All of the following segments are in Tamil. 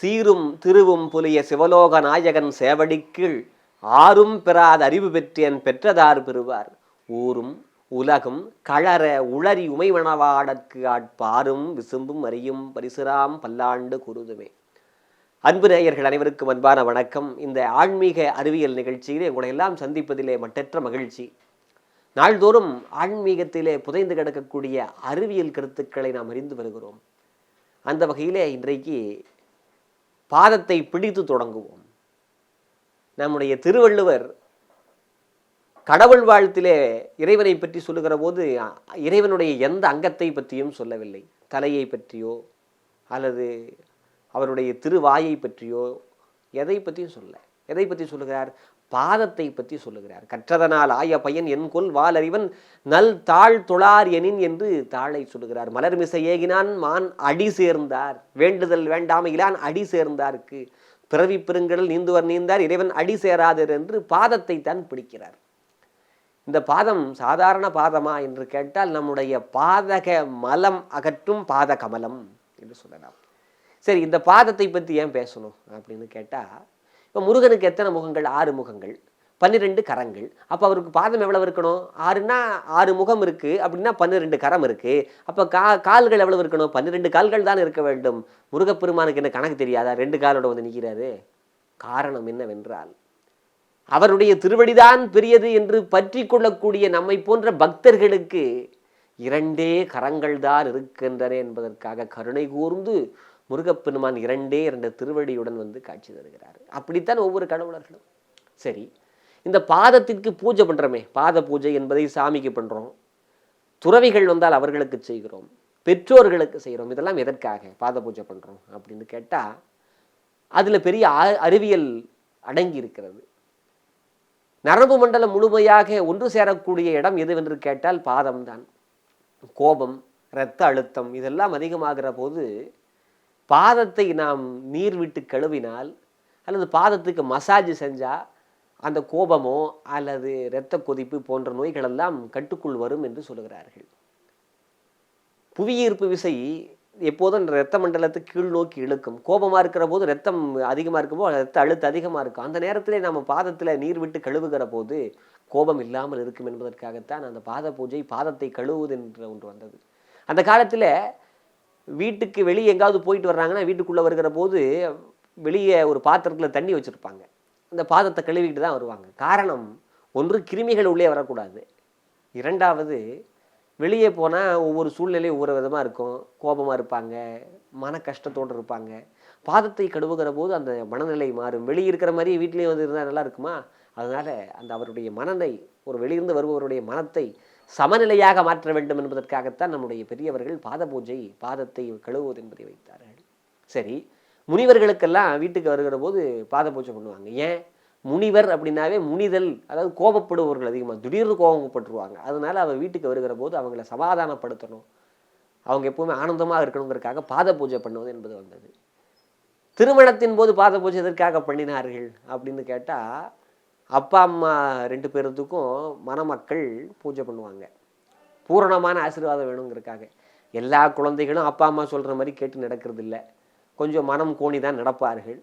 சீரும் திருவும் புலிய சிவலோக நாயகன் சேவடிக்கீழ் ஆறும் பெறாத அறிவு பெற்றேன் பெற்றதார் பெறுவார். ஊரும் உலகும் களர உளறி உமைவனவாடற்கு ஆட்பாரும் விசும்பும் அறியும் பரிசுராம் பல்லாண்டு குருதுமே அன்பு நேயர்கள் அனைவருக்கும் அன்பான வணக்கம். இந்த ஆன்மீக அறிவியல் நிகழ்ச்சியிலே உங்களை எல்லாம் சந்திப்பதிலே மட்டற்ற மகிழ்ச்சி. நாள்தோறும் ஆன்மீகத்திலே புதைந்து கிடக்கக்கூடிய அறிவியல் கருத்துக்களை நாம் அறிந்து வருகிறோம். அந்த வகையிலே இன்றைக்கு பாதத்தை பிடித்து தொடங்குவோம். நம்முடைய திருவள்ளுவர் கடவுள் வாழ்த்திலே இறைவனை பற்றி சொல்லுகிற போது இறைவனுடைய எந்த அங்கத்தை பற்றியும் சொல்லவில்லை. தலையை பற்றியோ அல்லது அவருடைய திருவாயை பற்றியோ எதை பற்றியும் சொல்ல. எதை பற்றி சொல்லுகிறார்? பாதத்தை பற்றி சொல்லுகிறார். கற்றதனால் ஆய பையன் என் கொல் வாலறிவன் நல் தாழ் தொழார் எனின் என்று தாளை சொல்லுகிறார். மலர்மிசை ஏகினான் மான் அடி சேர்ந்தார். வேண்டுதல் வேண்டாமையிலான் அடி சேர்ந்தார்க்கு. பிறவி பெருங்கடல் நீந்துவர் நீந்தார் இறைவன் அடி சேராதர் என்று பாதத்தை தான் பிடிக்கிறார். இந்த பாதம் சாதாரண பாதமா என்று கேட்டால் நம்முடைய பாதக மலம் அகற்றும் பாத கமலம் என்று சொல்லலாம். சரி இந்த பாதத்தை பற்றி ஏன் பேசணும் அப்படின்னு கேட்டால் இப்போ முருகனுக்கு எத்தனை முகங்கள்? ஆறு முகங்கள். பன்னிரெண்டு கரங்கள். அப்போ அவருக்கு பாதம் எவ்வளவு இருக்கணும்? ஆறுனா ஆறு முகம் இருக்குது அப்படின்னா பன்னிரெண்டு கரம் இருக்குது அப்போ கா கால்கள் எவ்வளவு இருக்கணும்? பன்னிரெண்டு கால்கள் தான் இருக்க வேண்டும். முருகப்பெருமானுக்கு என்ன கணக்கு தெரியாதா? ரெண்டு காலோட வந்து நிற்கிறாரு காரணம் என்னவென்றால் அவருடைய திருவடிதான் பெரியது என்று பற்றி கொள்ளக்கூடிய நம்மை போன்ற பக்தர்களுக்கு இரண்டே கரங்கள் தான் இருக்கின்றன என்பதற்காக கருணை கூர்ந்து முருகப்பெருமான் இரண்டே இரண்டு திருவடியுடன் வந்து காட்சி தருகிறார். அப்படித்தான் ஒவ்வொரு கடவுளர்களும். சரி இந்த பாதத்திற்கு பூஜை பண்ணுறோமே பாத பூஜை என்பதை சாமிக்கு பண்ணுறோம் துறவிகள் வந்தால் அவர்களுக்கு செய்கிறோம் பெற்றோர்களுக்கு செய்கிறோம். இதெல்லாம் எதற்காக பாத பூஜை பண்ணுறோம் அப்படின்னு கேட்டால் அதில் பெரிய அ- அறிவியல் அடங்கி இருக்கிறது. நரம்பு மண்டலம் முழுமையாக ஒன்று சேரக்கூடிய இடம் எதுவென்று கேட்டால் பாதம்தான். கோபம் இரத்த அழுத்தம் இதெல்லாம் அதிகமாகிற போது பாதத்தை நாம் நீர் விட்டு கழுவினால் அல்லது பாதத்துக்கு மசாஜ் செஞ்சால் அந்த கோபமோ அல்லது இரத்த கொதிப்பு போன்ற நோய்களெல்லாம் கட்டுக்குள் வரும் என்று சொல்லுகிறார்கள். புவியீர்ப்பு விசை எப்போதும் இரத்த மண்டலத்தை கீழ் நோக்கி இழுக்கும். கோபமா இருக்கிற போது ரத்தம் அதிகமா இருக்கும்போது ரத்த அழுத்தம் அதிகமா இருக்கும். அந்த நேரத்திலே நம்ம பாதத்துல நீர் விட்டு கழுவுகிற போது கோபம் இல்லாமல் இருக்கும் என்பதற்காகத்தான் அந்த பாத பூஜை பாதத்தை கழுவுவது என்ற ஒன்று வந்தது. அந்த காலத்துல வீட்டுக்கு வெளியே எங்காவது போயிட்டு வர்றாங்கன்னா வீட்டுக்குள்ளே வருகிற போது வெளியே ஒரு பாத்திரத்தில் தண்ணி வச்சுருப்பாங்க. அந்த பாதத்தை கழுவிக்கிட்டு தான் வருவாங்க. காரணம் ஒன்று கிருமிகள் உள்ளே வரக்கூடாது. இரண்டாவது வெளியே போனால் ஒவ்வொரு சூழ்நிலையும் ஒவ்வொரு விதமாக இருக்கும். கோபமாக இருப்பாங்க மன கஷ்டத்தோடு இருப்பாங்க. பாதத்தை கழுவுகிற போது அந்த மனநிலை மாறும். வெளியே இருக்கிற மாதிரி வீட்லேயும் வந்து இருந்தால் நல்லா இருக்குமா? அதனால் அந்த அவருடைய மனதை ஒரு வெளியிருந்து வருபவருடைய மனத்தை சமநிலையாக மாற்ற வேண்டும் என்பதற்காகத்தான் நம்முடைய பெரியவர்கள் பாத பூஜை பாதத்தை கழுவுவது என்பதை வைத்தார்கள். சரி முனிவர்களுக்கெல்லாம் வீட்டுக்கு வருகிற போது பாத பூஜை பண்ணுவாங்க. ஏன்? முனிவர் அப்படின்னாவே முனிதல் அதாவது கோபப்படுபவர்கள் அதிகமாக திடீர்னு கோபப்பட்டுருவாங்க. அதனால அவள் வீட்டுக்கு வருகிற போது அவங்கள சமாதானப்படுத்தணும். அவங்க எப்பவுமே ஆனந்தமாக இருக்கணுங்கிறதுக்காக பாத பூஜை பண்ணுவது என்பது வந்தது. திருமணத்தின் போது பாத பூஜை எதற்காக பண்ணினார்கள் அப்படின்னு கேட்டால் அப்பா அம்மா ரெண்டு பேர்த்துக்கும் மணமக்கள் பூஜை பண்ணுவாங்க. பூரணமான ஆசீர்வாதம் வேணுங்கிறதுக்காக. எல்லா குழந்தைகளும் அப்பா அம்மா சொல்கிற மாதிரி கேட்டு நடக்கிறது இல்லை கொஞ்சம் மனம் கோணி தான் நடப்பார்கள்.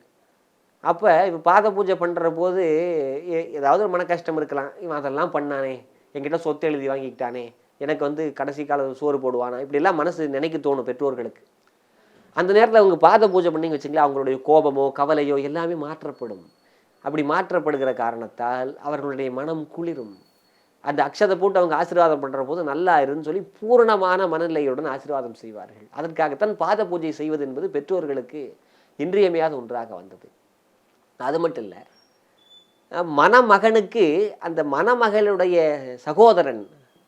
அப்போ இப்போ பாத பூஜை பண்ணுற போது ஏதாவது ஒரு மன கஷ்டம் இருக்கலாம். இவன் அதெல்லாம் பண்ணானே. என்கிட்ட சொத்து எழுதி வாங்கிக்கிட்டானே. எனக்கு வந்து கடைசி கால சோறு போடுவானா. இப்படிலாம் மனசு நினைக்க தோணும் பெற்றோர்களுக்கு. அந்த நேரத்தில் அவங்க பாத பூஜை பண்ணிங்க வச்சுங்களா அவங்களுடைய கோபமோ கவலையோ எல்லாமே மாற்றப்படும். அப்படி மாற்றப்படுகிற காரணத்தால் அவர்களுடைய மனம் குளிரும். அந்த அக்ஷதை போட்டு அவங்க ஆசீர்வாதம் பண்ணுற போது நல்லா இருன்னு சொல்லி பூரணமான மனநிலையுடன் ஆசீர்வாதம் செய்வார்கள். அதற்காகத்தான் பாத பூஜை செய்வது என்பது பெற்றோர்களுக்கு இன்றியமையாத ஒன்றாக வந்தது. அது மட்டும் இல்லை மணமகனுக்கு அந்த மணமகளுடைய சகோதரன்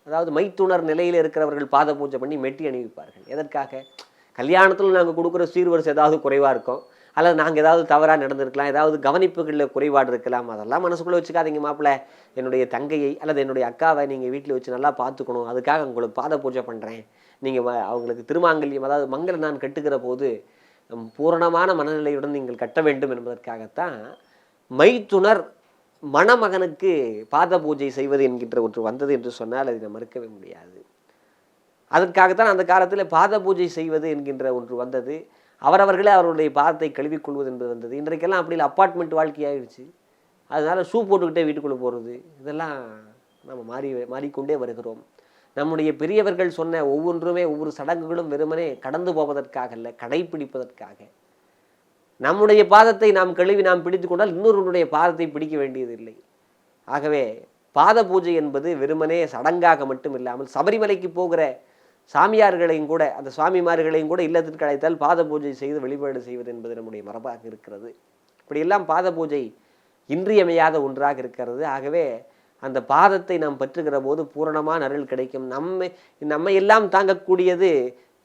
அதாவது மைத்துணர் நிலையில் இருக்கிறவர்கள் பாத பூஜை பண்ணி மெட்டி அணிவிப்பார்கள். எதற்காக? கல்யாணத்தில் நாங்கள் கொடுக்குற சீர்வரிசை ஏதாவது குறைவாக இருக்கும். அல்லது நாங்கள் ஏதாவது தவறாக நடந்திருக்கலாம் ஏதாவது கவனிப்புகளில் குறைபாடு இருக்கலாம் அதெல்லாம் மனசுக்குள்ளே வச்சுக்காதீங்க மாப்பிள்ள. என்னுடைய தங்கையை அல்லது என்னுடைய அக்காவை நீங்கள் வீட்டில் வச்சு நல்லா பார்த்துக்கணும். அதுக்காக உங்களுக்கு பாத பூஜை பண்ணுறேன் நீங்கள் அவங்களுக்கு திருமாங்கல்யம் அதாவது மங்கள நான் கட்டுகிற போது பூரணமான மனநிலையுடன் நீங்கள் கட்ட வேண்டும் என்பதற்காகத்தான் மைத்துனர் மணமகனுக்கு பாத பூஜை செய்வது என்கின்ற ஒன்று வந்தது என்று சொன்னால் அதை மறுக்கவே முடியாது. அதற்காகத்தான் அந்த காலத்தில் பாத பூஜை செய்வது என்கின்ற ஒன்று வந்தது. அவரவர்களே அவர்களுடைய பாதத்தை கழுவிக்கொள்வது என்பது வந்தது. இன்றைக்கெல்லாம் அப்படி இல்லை. அப்பார்ட்மெண்ட் வாழ்க்கையாகிடுச்சு அதனால் ஷூ போட்டுக்கிட்டே வீட்டுக்குள்ளே போகிறது இதெல்லாம் நம்ம மாறி மாறிக்கொண்டே வருகிறோம். நம்முடைய பெரியவர்கள் சொன்ன ஒவ்வொன்றுமே ஒவ்வொரு சடங்குகளும் வெறுமனே கடந்து போவதற்காக அல்ல கடைப்பிடிப்பதற்காக. நம்முடைய பாதத்தை நாம் கழுவி நாம் பிடித்து கொண்டால் இன்னொருவனுடைய பாதத்தை பிடிக்க வேண்டியதில்லை ஆகவே பாத பூஜை என்பது வெறுமனே சடங்காக மட்டும் இல்லாமல் சபரிமலைக்கு போகிற சாமியார்களையும் கூட அந்த சுவாமிமார்களையும் கூட இல்லத்திற்கு அழைத்தால் பாத பூஜை செய்து வழிபாடு செய்வது என்பது நம்முடைய மரபாக இருக்கிறது. இப்படியெல்லாம் பாத பூஜை இன்றியமையாத ஒன்றாக இருக்கிறது. ஆகவே அந்த பாதத்தை நாம் பற்றுகிற போது பூரணமான அருள் கிடைக்கும். நம்மை நம்மை எல்லாம் தாங்கக்கூடியது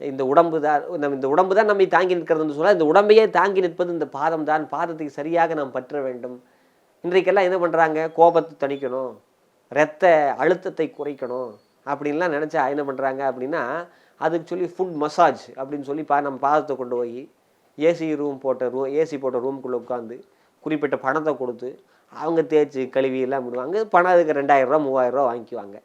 இந்த உடம்பு தான். நம்ம இந்த உடம்பு தான் நம்மை தாங்கி நிற்கிறதுன்னு சொன்னால் இந்த உடம்பையே தாங்கி நிற்பது இந்த பாதம் தான். பாதத்தை சரியாக நாம் பற்ற வேண்டும். இன்றைக்கெல்லாம் என்ன பண்ணுறாங்க கோபத்தை தணிக்கணும். இரத்த அழுத்தத்தை குறைக்கணும். அப்படின்லாம் நினச்சா என்ன பண்ணுறாங்க அப்படின்னா அதுக்கு சொல்லி ஃபுட் மசாஜ் அப்படின்னு சொல்லி பா நம்ம பாதத்தை கொண்டு போய் ஏசி ரூம் போட்ட ரூ ஏசி போட்ட ரூம்குள்ளே உட்காந்து குறிப்பிட்ட பணத்தை கொடுத்து அவங்க தேய்ச்சி கழுவி எல்லாம் விடுவாங்க. பணம் அதுக்கு ரெண்டாயிரரூவா மூவாயிரரூவா வாங்கிக்குவாங்க.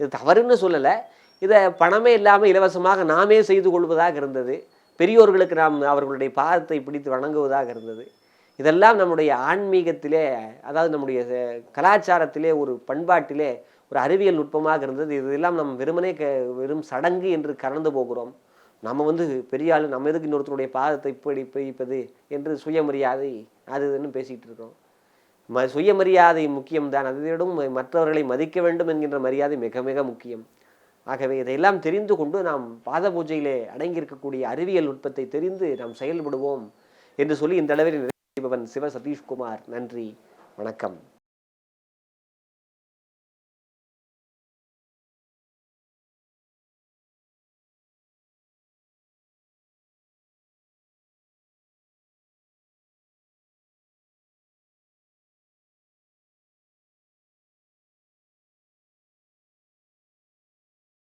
இது தவறுன்னு சொல்லலை. இதை பணமே இல்லாமல் இலவசமாக நாமே செய்து கொள்வதாக இருந்தது. பெரியோர்களுக்கு நாம் அவர்களுடைய பாதத்தை பிடித்து வணங்குவதாக இருந்தது. இதெல்லாம் நம்முடைய ஆன்மீகத்திலே அதாவது நம்முடைய கலாச்சாரத்திலே ஒரு பண்பாட்டிலே ஒரு அறிவியல் நுட்பமாக இருந்தது. இதெல்லாம் நம்ம வெறுமனே க வெறும் சடங்கு என்று கடந்து போகிறோம். நம்ம வந்து பெரிய ஆள் நம்ம எதுக்கு இன்னொருத்தருடைய பாதத்தை இப்படி பிரிப்பது என்று சுயமரியாதை அது இதுன்னு பேசிகிட்டு இருக்கோம் ம சுயமரியாதை முக்கியம்தான். அதைவிடும் மற்றவர்களை மதிக்க வேண்டும் என்கின்ற மரியாதை மிக மிக முக்கியம். ஆகவே இதையெல்லாம் தெரிந்து கொண்டு நாம் பாத பூஜையிலே அடங்கியிருக்கக்கூடிய அறிவியல் நுட்பத்தை தெரிந்து நாம் செயல்படுவோம் என்று சொல்லி இந்த அளவில் நிறைவு சிவ சதீஷ்குமார். நன்றி. வணக்கம்.